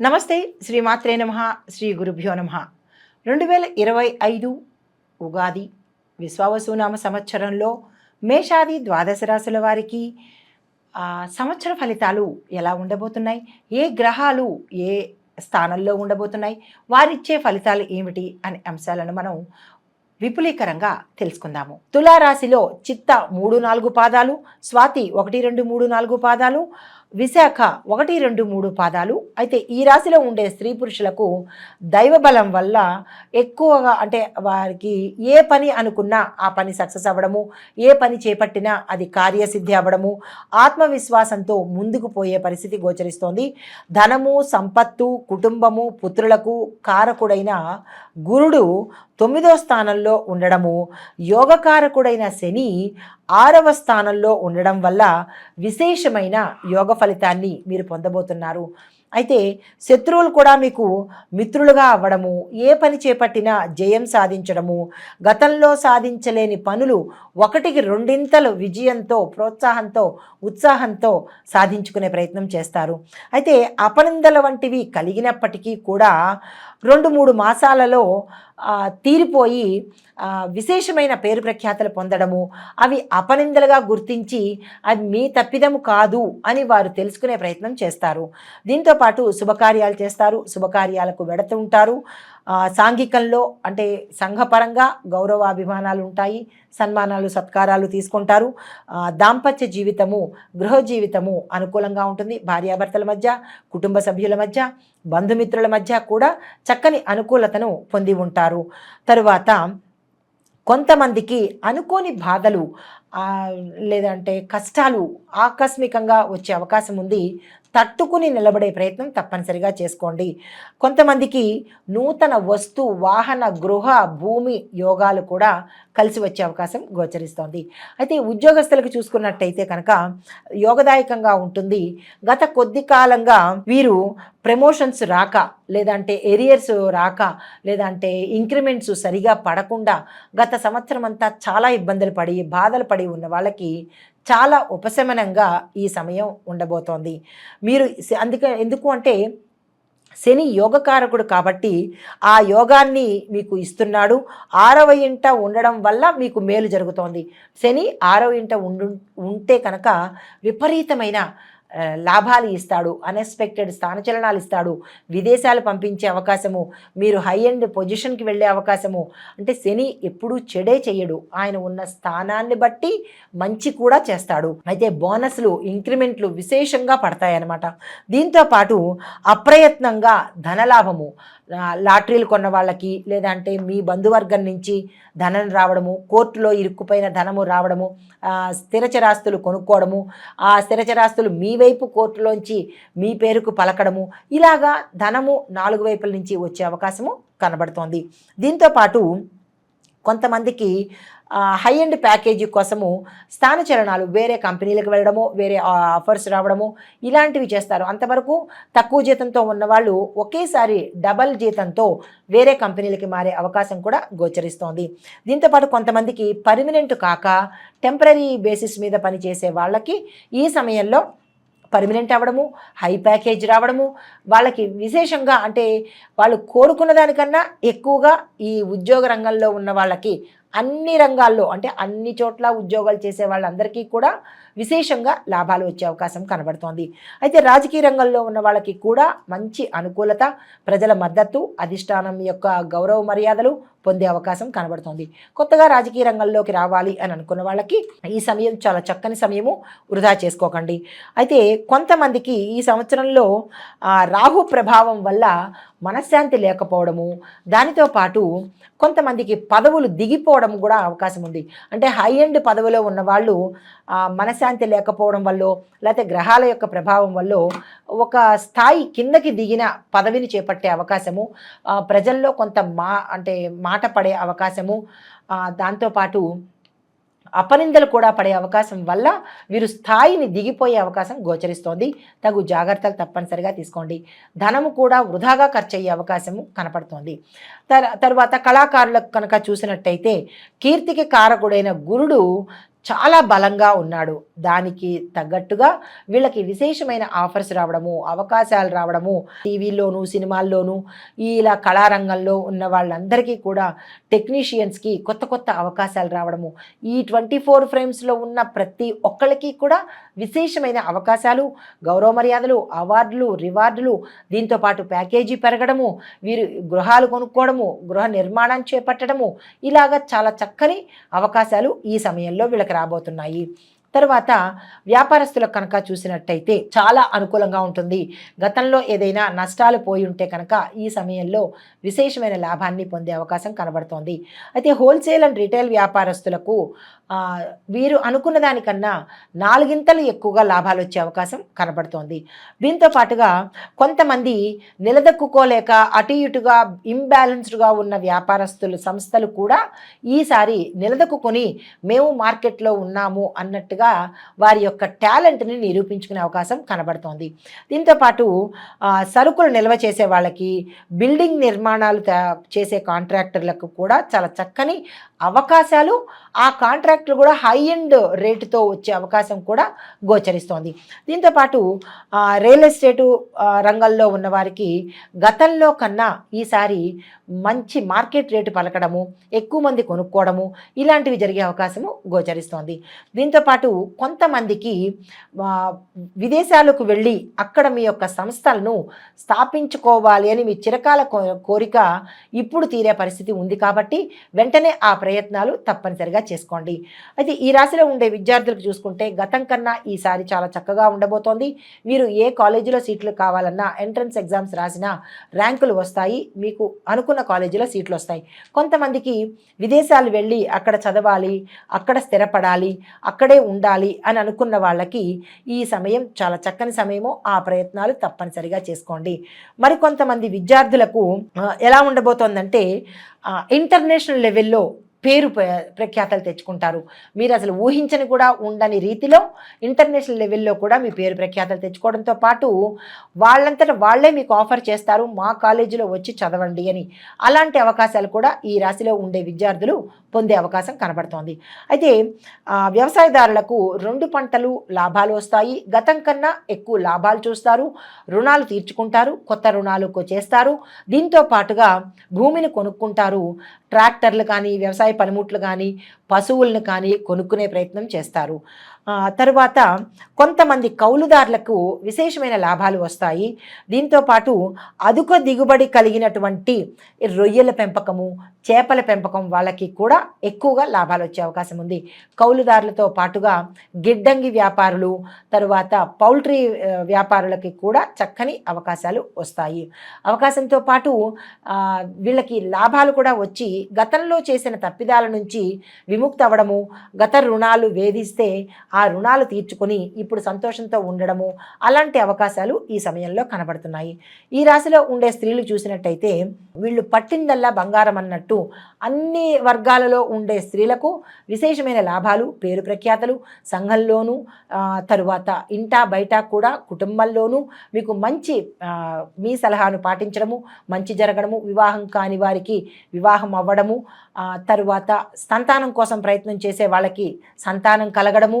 నమస్తే శ్రీ మాత్రే నమ శ్రీ గురుభ్యో నమ. రెండు వేల ఇరవై ఐదు ఉగాది విశ్వావసునామ సంవత్సరంలో మేషాది ద్వాదశ రాశుల వారికి సంవత్సర ఫలితాలు ఎలా ఉండబోతున్నాయి? ఏ గ్రహాలు ఏ స్థానంలో ఉండబోతున్నాయి? వారిచ్చే ఫలితాలు ఏమిటి? అనే అంశాలను మనం విపులీకరంగా తెలుసుకుందాము. తులారాశిలో చిత్త మూడు నాలుగు పాదాలు స్వాతి ఒకటి రెండు మూడు నాలుగు పాదాలు విశాఖ ఒకటి రెండు మూడు పాదాలు. అయితే ఈ రాశిలో ఉండే స్త్రీ పురుషులకు దైవబలం వల్ల ఎక్కువగా అంటే వారికి ఏ పని అనుకున్నా ఆ పని సక్సెస్ అవ్వడము ఏ పని చేపట్టినా అది కార్యసిద్ధి అవ్వడము ఆత్మవిశ్వాసంతో ముందుకు పోయే పరిస్థితి గోచరిస్తోంది. ధనము సంపత్తు కుటుంబము పుత్రులకు కారకుడైన గురుడు తొమ్మిదో స్థానంలో ఉండడము యోగకారకుడైన శని ఆరవ స్థానంలో ఉండడం వల్ల విశేషమైన యోగ ఫలితాన్ని మీరు పొందబోతున్నారు. అయితే శత్రువులు కూడా మీకు మిత్రులుగా అవ్వడము ఏ పని చేపట్టినా జయం సాధించడము గతంలో సాధించలేని పనులు ఒకటికి రెండింతలు విజయంతో ప్రోత్సాహంతో ఉత్సాహంతో సాధించుకునే ప్రయత్నం చేస్తారు. అయితే అపనిందల వంటివి కలిగినప్పటికీ కూడా రెండు మూడు మాసాలలో తీరిపోయి విశేషమైన పేరు ప్రఖ్యాతలు పొందడము అవి అపనిందలుగా గుర్తించి అది మీ తప్పిదము కాదు అని వారు తెలుసుకునే ప్రయత్నం చేస్తారు. దీంతో పాటు శుభకార్యాలు చేస్తారు. శుభకార్యాలకు వెడత ఉంటారు. సాంఘికంలో అంటే సంఘపరంగా గౌరవాభిమానాలు ఉంటాయి సన్మానాలు సత్కారాలు తీసుకుంటారు. దాంపత్య జీవితము గృహ జీవితము అనుకూలంగా ఉంటుంది. భార్యాభర్తల మధ్య కుటుంబ సభ్యుల మధ్య బంధుమిత్రుల మధ్య కూడా చక్కని అనుకూలతను పొంది ఉంటారు. తరువాత కొంతమందికి అనుకోని బాధలు లేదంటే కష్టాలు ఆకస్మికంగా వచ్చే అవకాశం ఉంది. తట్టుకుని నిలబడే ప్రయత్నం తప్పనిసరిగా చేసుకోండి. కొంతమందికి నూతన వస్తు వాహన గృహ భూమి యోగాలు కూడా కలిసి వచ్చే అవకాశం గోచరిస్తోంది. అయితే ఉద్యోగస్తులకు చూసుకున్నట్టయితే కనుక యోగదాయకంగా ఉంటుంది. గత కొద్ది కాలంగా వీరు ప్రమోషన్స్ రాక లేదంటే ఎరియర్స్ రాక లేదంటే ఇంక్రిమెంట్స్ సరిగా పడకుండా గత సంవత్సరం అంతా చాలా ఇబ్బందులు పడి బాధలు పడి ఉన్న వాళ్ళకి చాలా ఉపశమనంగా ఈ సమయం ఉండబోతోంది. మీరు అందుకే ఎందుకు అంటే శని యోగకారకుడు కాబట్టి ఆ యోగాన్ని మీకు ఇస్తున్నాడు. ఆరవ ఇంట ఉండడం వల్ల మీకు మేలు జరుగుతోంది. శని ఆరవ ఇంట ఉండు ఉంటే కనుక విపరీతమైన లాభాలు ఇస్తాడు అన్ఎక్స్పెక్టెడ్ స్థానచలనాలు ఇస్తాడు విదేశాలు పంపించే అవకాశము మీరు హై ఎండ్ పొజిషన్కి వెళ్ళే అవకాశము. అంటే శని ఎప్పుడూ చెడే చెయ్యడు. ఆయన ఉన్న స్థానాన్ని బట్టి మంచి కూడా చేస్తాడు. అయితే బోనస్లు ఇంక్రిమెంట్లు విశేషంగా పడతాయన్నమాట. దీంతో పాటు అప్రయత్నంగా ధనలాభము. లాటరీలు కొన్న వాళ్ళకి లేదంటే మీ బంధువర్గం నుంచి ధనం రావడము కోర్టులో ఇరుక్కుపోయిన ధనము రావడము స్థిరచరాస్తులు కొనుక్కోవడము ఆ స్థిరచరాస్తులు మీ వైపు కోర్టులోంచి మీ పేరుకు పలకడము ఇలాగా ధనము నాలుగు వైపుల నుంచి వచ్చే అవకాశము కనబడుతోంది. దీంతో పాటు కొంతమందికి హై ఎండ్ ప్యాకేజీ కోసము స్థానచలనాలు వేరే కంపెనీలకు వెళ్ళడము వేరే ఆఫర్స్ రావడము ఇలాంటివి చేస్తారు. అంతవరకు తక్కువ జీతంతో ఉన్నవాళ్ళు ఒకేసారి డబల్ జీతంతో వేరే కంపెనీలకి మారే అవకాశం కూడా గోచరిస్తోంది. దీంతోపాటు కొంతమందికి పర్మనెంట్ కాక టెంపరీ బేసిస్ మీద పనిచేసే వాళ్ళకి ఈ సమయంలో పర్మనెంట్ అవ్వడము హై ప్యాకేజ్ రావడము వాళ్ళకి విశేషంగా అంటే వాళ్ళు కోరుకున్న దానికన్నా ఎక్కువగా ఈ ఉద్యోగ రంగంలో ఉన్న వాళ్ళకి అన్ని రంగాల్లో అంటే అన్ని చోట్ల ఉద్యోగాలు చేసే వాళ్ళందరికీ కూడా విశేషంగా లాభాలు వచ్చే అవకాశం కనబడుతోంది. అయితే రాజకీయ రంగంలో ఉన్న వాళ్ళకి కూడా మంచి అనుకూలత ప్రజల మద్దతు అధిష్టానం యొక్క గౌరవ మర్యాదలు పొందే అవకాశం కనబడుతోంది. కొత్తగా రాజకీయ రంగంలోకి రావాలి అని అనుకున్న వాళ్ళకి ఈ సమయం చాలా చక్కని సమయము వృధా చేసుకోకండి. అయితే కొంతమందికి ఈ సంవత్సరంలో రాహు ప్రభావం వల్ల మనశ్శాంతి లేకపోవడము దానితో పాటు కొంతమందికి పదవులు దిగిపోవడం కూడా అవకాశం ఉంది. అంటే హై ఎండ్ పదవిలో ఉన్న వాళ్ళు మనశ్శాంతి లేకపోవడం వల్ల లేకపోతే గ్రహాల యొక్క ప్రభావం వల్ల ఒక స్థాయి కిందకి దిగిన పదవిని చేపట్టే అవకాశము ప్రజల్లో కొంత మా అంటే మాట పడే అవకాశము దాంతోపాటు అపనిందలు కూడా పడే అవకాశం వల్ల వీరు స్థాయిని దిగిపోయే అవకాశం గోచరిస్తోంది. తగు జాగ్రత్తలు తప్పనిసరిగా తీసుకోండి. ధనము కూడా వృధాగా ఖర్చు అయ్యే అవకాశము కనపడుతోంది. తర్ తర్వాత కళాకారులకు కనుక చూసినట్టయితే కీర్తికి కారకుడైన గురుడు చాలా బలంగా ఉన్నాడు. దానికి తగ్గట్టుగా వీళ్ళకి విశేషమైన ఆఫర్స్ రావడము అవకాశాలు రావడము టీవీల్లోనూ సినిమాల్లోనూ ఇలా కళారంగంలో ఉన్న వాళ్ళందరికీ కూడా టెక్నీషియన్స్కి కొత్త కొత్త అవకాశాలు రావడము ఈ ట్వంటీ ఫోర్ ఫ్రేమ్స్లో ఉన్న ప్రతి ఒక్కళ్ళకి కూడా విశేషమైన అవకాశాలు గౌరవ మర్యాదలు అవార్డులు రివార్డులు దీంతో పాటు ప్యాకేజీ పెరగడము వీరు గృహాలు కొనుక్కోవడము గృహ నిర్మాణం చేపట్టడము ఇలాగా చాలా చక్కని అవకాశాలు ఈ సమయంలో వీళ్ళకి రాబోతున్నాయి. తర్వాత వ్యాపారస్తులకు కనుక చూసినట్టయితే చాలా అనుకూలంగా ఉంటుంది. గతంలో ఏదైనా నష్టాలు పోయి ఉంటే కనుక ఈ సమయంలో విశేషమైన లాభాన్ని పొందే అవకాశం కనబడుతోంది. అయితే హోల్సేల్ అండ్ రిటైల్ వ్యాపారస్తులకు వీరు అనుకున్న దానికన్నా నాలుగింతలు ఎక్కువగా లాభాలు వచ్చే అవకాశం కనబడుతోంది. దీంతో పాటుగా కొంతమంది నిలదొక్కుకోలేక అటు ఇటుగా ఇంబ్యాలెన్స్డ్గా ఉన్న వ్యాపారస్తులు సంస్థలు కూడా ఈసారి నిలదొక్కుని మేము మార్కెట్లో ఉన్నాము అన్నట్టుగా వారి యొక్క టాలెంట్ని నిరూపించుకునే అవకాశం కనబడుతోంది. దీంతో పాటు సరుకులు నిల్వ చేసే వాళ్ళకి బిల్డింగ్ నిర్మాణాలు చేసే కాంట్రాక్టర్లకు కూడా చాలా చక్కని అవకాశాలు ఆ కాంట్రాక్టులు కూడా హై ఎండ్ రేటుతో వచ్చే అవకాశం కూడా గోచరిస్తోంది. దీంతోపాటు రియల్ ఎస్టేటు రంగంలో ఉన్న వారికి గతంలో కన్నా ఈసారి మంచి మార్కెట్ రేటు పలకడము ఎక్కువ మంది కొనుక్కోవడము ఇలాంటివి జరిగే అవకాశము గోచరిస్తోంది. దీంతోపాటు కొంతమందికి విదేశాలకు వెళ్ళి అక్కడ మీ యొక్క సంస్థలను స్థాపించుకోవాలి అని మీ చిరకాల కో- కోరిక ఇప్పుడు తీరే పరిస్థితి ఉంది కాబట్టి వెంటనే ఆ ప్రయత్నం ప్రయత్నాలు తప్పనిసరిగా చేసుకోండి. అయితే ఈ రాశిలో ఉండే విద్యార్థులకు చూసుకుంటే గతం కన్నా ఈసారి చాలా చక్కగా ఉండబోతోంది. మీరు ఏ కాలేజీలో సీట్లు కావాలన్నా ఎంట్రన్స్ ఎగ్జామ్స్ రాసినా ర్యాంకులు వస్తాయి. మీకు అనుకున్న కాలేజీలో సీట్లు వస్తాయి. కొంతమందికి విదేశాలు వెళ్ళి అక్కడ చదవాలి అక్కడ స్థిరపడాలి అక్కడే ఉండాలి అని అనుకున్న వాళ్ళకి ఈ సమయం చాలా చక్కని సమయము ఆ ప్రయత్నాలు తప్పనిసరిగా చేసుకోండి. మరి కొంతమంది విద్యార్థులకు ఎలా ఉండబోతోందంటే ఇంటర్నేషనల్ లెవెల్లో పేరు ప్రఖ్యాతలు తెచ్చుకుంటారు. మీరు అసలు ఊహించని కూడా ఉండని రీతిలో ఇంటర్నేషనల్ లెవెల్లో కూడా మీ పేరు ప్రఖ్యాతలు తెచ్చుకోవడంతో పాటు వాళ్ళంతటా వాళ్ళే మీకు ఆఫర్ చేస్తారు మా కాలేజీలో వచ్చి చదవండి అని. అలాంటి అవకాశాలు కూడా ఈ రాశిలో ఉండే విద్యార్థులు పొందే అవకాశం కనబడుతోంది. అయితే వ్యవసాయదారులకు రెండు పంటలు లాభాలు వస్తాయి. గతం కన్నా ఎక్కువ లాభాలు చూస్తారు రుణాలు తీర్చుకుంటారు కొత్త రుణాలు చేస్తారు. దీంతో పాటుగా భూమిని కొనుక్కుంటారు ట్రాక్టర్లు కానీ వ్యవసాయ పనిముట్లు కానీ పశువులను కానీ కొనుక్కునే ప్రయత్నం చేస్తారు. తరువాత కొంతమంది కౌలుదారులకు విశేషమైన లాభాలు వస్తాయి. దీంతో పాటు దిగుబడి కలిగినటువంటి రొయ్యల పెంపకము చేపల పెంపకం వాళ్ళకి కూడా ఎక్కువగా లాభాలు వచ్చే అవకాశం ఉంది. కౌలుదారులతో పాటుగా గిడ్డంగి వ్యాపారులు తరువాత పౌల్ట్రీ వ్యాపారులకి కూడా చక్కని అవకాశాలు వస్తాయి. అవకాశంతో పాటు వీళ్ళకి లాభాలు కూడా వచ్చి గతంలో చేసిన తప్పిదాల నుంచి విముక్తి అవ్వడము గత రుణాలు వేధిస్తే ఆ రుణాలు తీర్చుకొని ఇప్పుడు సంతోషంతో ఉండడము అలాంటి అవకాశాలు ఈ సమయంలో కనబడుతున్నాయి. ఈ రాశిలో ఉండే స్త్రీలు చూసినట్టయితే వీళ్ళు పట్టిందల్లా బంగారం అన్నట్టు అన్ని వర్గాలలో ఉండే స్త్రీలకు విశేషమైన లాభాలు పేరు ప్రఖ్యాతలు సంఘంలోనూ తరువాత ఇంటా బయట కూడా కుటుంబంలోనూ మీకు మంచి మీ సలహాను పాటించడము మంచి జరగడము వివాహం కాని వారికి వివాహం అవ్వడము తరువాత సంతానం కోసం ప్రయత్నం చేసే వాళ్ళకి సంతానం కలగడము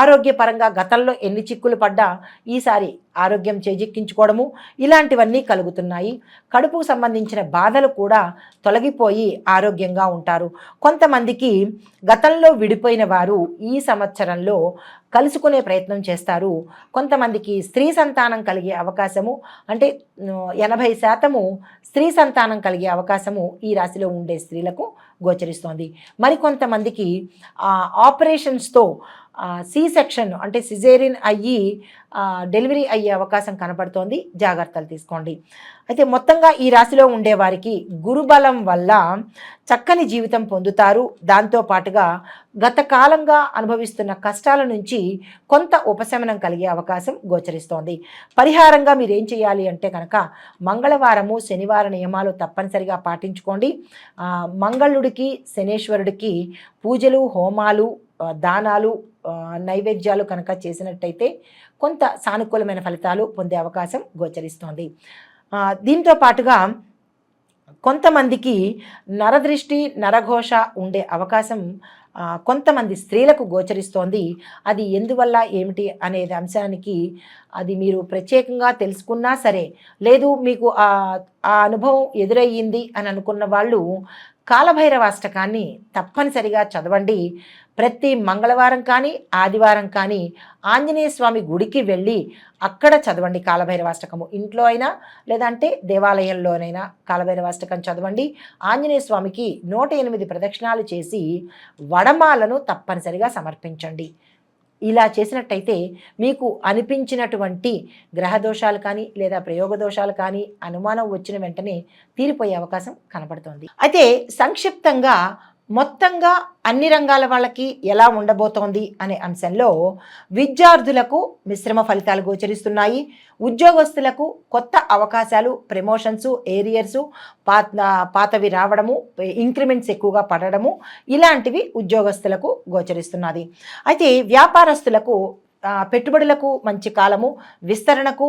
ఆరోగ్యపరంగా గతంలో ఎన్ని చిక్కులు పడ్డా ఈసారి ఆరోగ్యం చేజిక్కించుకోవడము ఇలాంటివన్నీ కలుగుతున్నాయి. కడుపుకు సంబంధించిన బాధలు కూడా తొలగిపోయి ఆరోగ్యంగా ఉంటారు. కొంతమందికి గతంలో విడిపోయిన వారు ఈ సంవత్సరంలో కలుసుకునే ప్రయత్నం చేస్తారు. కొంతమందికి స్త్రీ సంతానం కలిగే అవకాశము అంటే ఎనభై శాతము స్త్రీ సంతానం కలిగే అవకాశము ఈ రాశిలో ఉండే స్త్రీలకు గోచరిస్తోంది. మరికొంతమందికి ఆపరేషన్స్తో సి సెక్షన్ అంటే సిజేరియన్ అయ్యి డెలివరీ అయ్యే అవకాశం కనపడుతోంది జాగ్రత్తలు తీసుకోండి. అయితే మొత్తంగా ఈ రాశిలో ఉండే వారికి గురుబలం వల్ల చక్కని జీవితం పొందుతారు. దాంతో పాటుగా గత కాలంగా అనుభవిస్తున్న కష్టాల నుంచి కొంత ఉపశమనం కలిగే అవకాశం గోచరిస్తోంది. పరిహారంగా మీరు ఏం చేయాలి అంటే కనుక మంగళవారము శనివార నియమాలు తప్పనిసరిగా పాటించుకోండి. మంగళుడికి శనేశ్వరుడికి పూజలు హోమాలు దానాలు నైవేద్యాలు కనుక చేసినట్టయితే కొంత సానుకూలమైన ఫలితాలు పొందే అవకాశం గోచరిస్తోంది. దీంతో పాటుగా కొంతమందికి నరదృష్టి నరఘోష ఉండే అవకాశం కొంతమంది స్త్రీలకు గోచరిస్తోంది. అది ఎందువల్ల ఏమిటి అనేది అంశానికి అది మీరు ప్రత్యేకంగా తెలుసుకున్నా సరే లేదు మీకు ఆ అనుభవం ఎదురయ్యింది అని అనుకున్న వాళ్ళు కాలభైరవాష్టకాన్ని తప్పనిసరిగా చదవండి. ప్రతి మంగళవారం కానీ ఆదివారం కానీ ఆంజనేయ స్వామి గుడికి వెళ్ళి అక్కడ చదవండి కాలభైరవాష్టకము. ఇంట్లో అయినా లేదంటే దేవాలయంలోనైనా కాలభైరవాష్టకం చదవండి. ఆంజనేయ స్వామికి నూట ఎనిమిది ప్రదక్షిణాలు చేసి వడమాలను తప్పనిసరిగా సమర్పించండి. ఇలా చేసినట్టయితే మీకు అనిపించినటువంటి గ్రహ దోషాలు కానీ లేదా ప్రయోగ దోషాలు కానీ అనుమానం వచ్చిన వెంటనే తీరిపోయే అవకాశం కనబడుతోంది. అయితే సంక్షిప్తంగా మొత్తంగా అన్ని రంగాల వాళ్ళకి ఎలా ఉండబోతోంది అనే అంశంలో విద్యార్థులకు మిశ్రమ ఫలితాలు గోచరిస్తున్నాయి. ఉద్యోగస్తులకు కొత్త అవకాశాలు ప్రమోషన్స్ ఏరియర్సు పాత పాతవి రావడము ఇంక్రిమెంట్స్ ఎక్కువగా పడడము ఇలాంటివి ఉద్యోగస్తులకు గోచరిస్తున్నది. అయితే వ్యాపారస్తులకు పెట్టుబడులకు మంచి కాలము విస్తరణకు